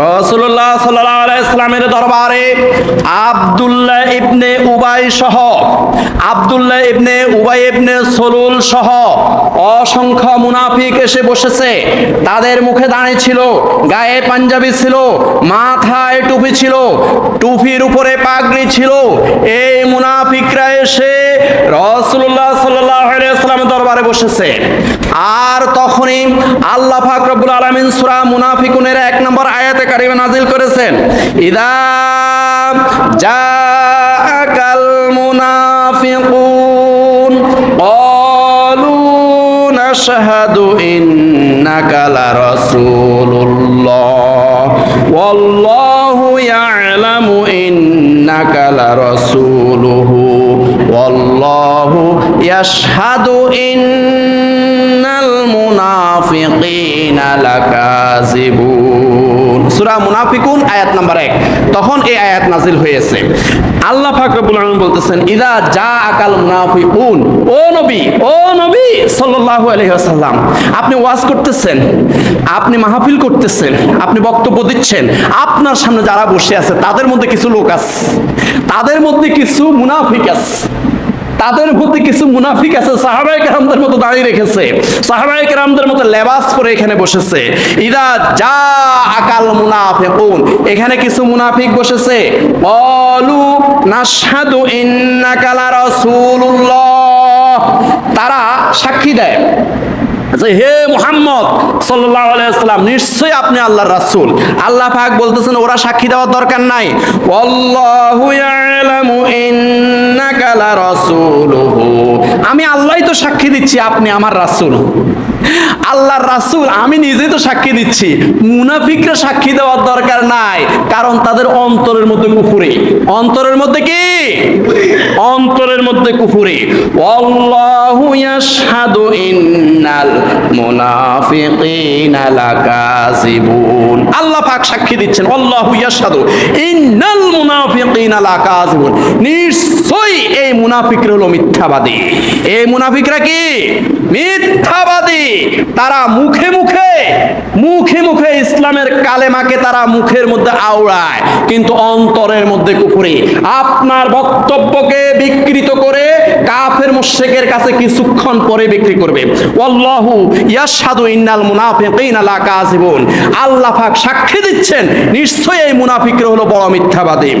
রসুল্লাহ সাল্লামের দরবারে আবদুল্লাহ ইবনে উবাই সহ, আবদুল্লাহ ইবনে উবাই ইবনে সলুল সহ অসংখ্য মুনাফিক এসে বসেছে। তাদের মুখে দাঁড়িয়ে ছিল, গায়ে পাঞ্জাবি ছিল, মাথায় টুপি ছিল, টুপির উপরে পাগড়ি ছিল। এই মুনাফিকরা এসে রসুল্লাহ দরবারে বসেছে। আর তখনই আল্লাহ ফাকরবুল আলমিন সুরা মুনাফিকুনের এক নম্বর আয়াতে কারিমে নাজিল করেছেন, ইদা যা কাল মুনাফিকুন নাশহাদু ইন্নাকা লারাসূলুল্লাহ, ওয়াল্লাহু ইয়ালামু ইন্নাকা লারাসূলুহু। والله يشهد إن المنافقين لكاذبون সূরা মুনাফিকুন আয়াত নাম্বার 1 তখন এই আয়াত নাজিল হয়েছে আল্লাহ পাক রব্বুল আলামিন বলতেছেন ইদা জা আকাল মুনাফিকুন ও নবী ও নবী সাল্লাল্লাহু আপনি ওয়াজ করতেছেন, আপনি মাহফিল করতেছেন, আপনি বক্তব্য দিচ্ছেন, আপনার সামনে যারা বসে আছে, তাদের মধ্যে কিছু লোক আছে, তাদের মধ্যে কিছু মুনাফিক আছে, তাদের মধ্যে কিছু মুনাফিক আছে মতো দাঁড়িয়ে রেখেছে মতো লেবাস এখানে বসেছে, ইদা যা আকাল মুনাফিকুন, এখানে কিছু মুনাফিক বসেছে অলু নাশহাদু তারা সাক্ষী দেয় যে হে মোহাম্মদ সাল্লাল্লাহু আলাইহি সাল্লাম নিশ্চয়ই আপনি আল্লাহর রাসুল। আল্লাহ পাক বলতেছেন, ওরা সাক্ষী দেওয়ার দরকার নাই। আল্লাহু আমি আল্লাহই তো সাক্ষী দিচ্ছি, আপনি আমার রাসূল। আল্লাহর রাসূল, আমি নিজেই তো সাক্ষী দিচ্ছি। মুনাফিকরা সাক্ষী দেওয়ার দরকার নাই, কারণ তাদের অন্তরের মধ্যে কুফুরি। অন্তরের মধ্যে কি? অন্তরের মধ্যে কুফুরি। আল্লাহু ইয়াশহাদু ইন্নাল মুনাফিকিনা লাকাযিবুন। আল্লাহ পাক সাক্ষী দিচ্ছেন আল্লাহু ইয়াশহাদু ইন্নাল মুনাফিকিনা লাকাযিবুন। নিশ্চয়ই এই মুনাফিকরা হলো মিথ্যাবাদী। এই মুনাফিকরা কি? মিথ্যাবাদী। তারা মুখে মুখে মুখে মুখে ইসলামের কালেমাকে তারা মুখের মধ্যে আওড়ায়, কিন্তু অন্তরের মধ্যে কুফুরি। আপনার বক্তব্যকে বিকৃত করে কাফের মুশরিকের কাছে কিছুক্ষণ পরে বিক্রি করবে। ওয়াল্লাহু ইয়াশহাদু ইন্নাল মুনাফিকিনা লাকাযিবুন আল্লাহ পাক সাক্ষী দিচ্ছেন, নিশ্চয়ই এই মুনাফিকরা হলো বড় মিথ্যাবাদী।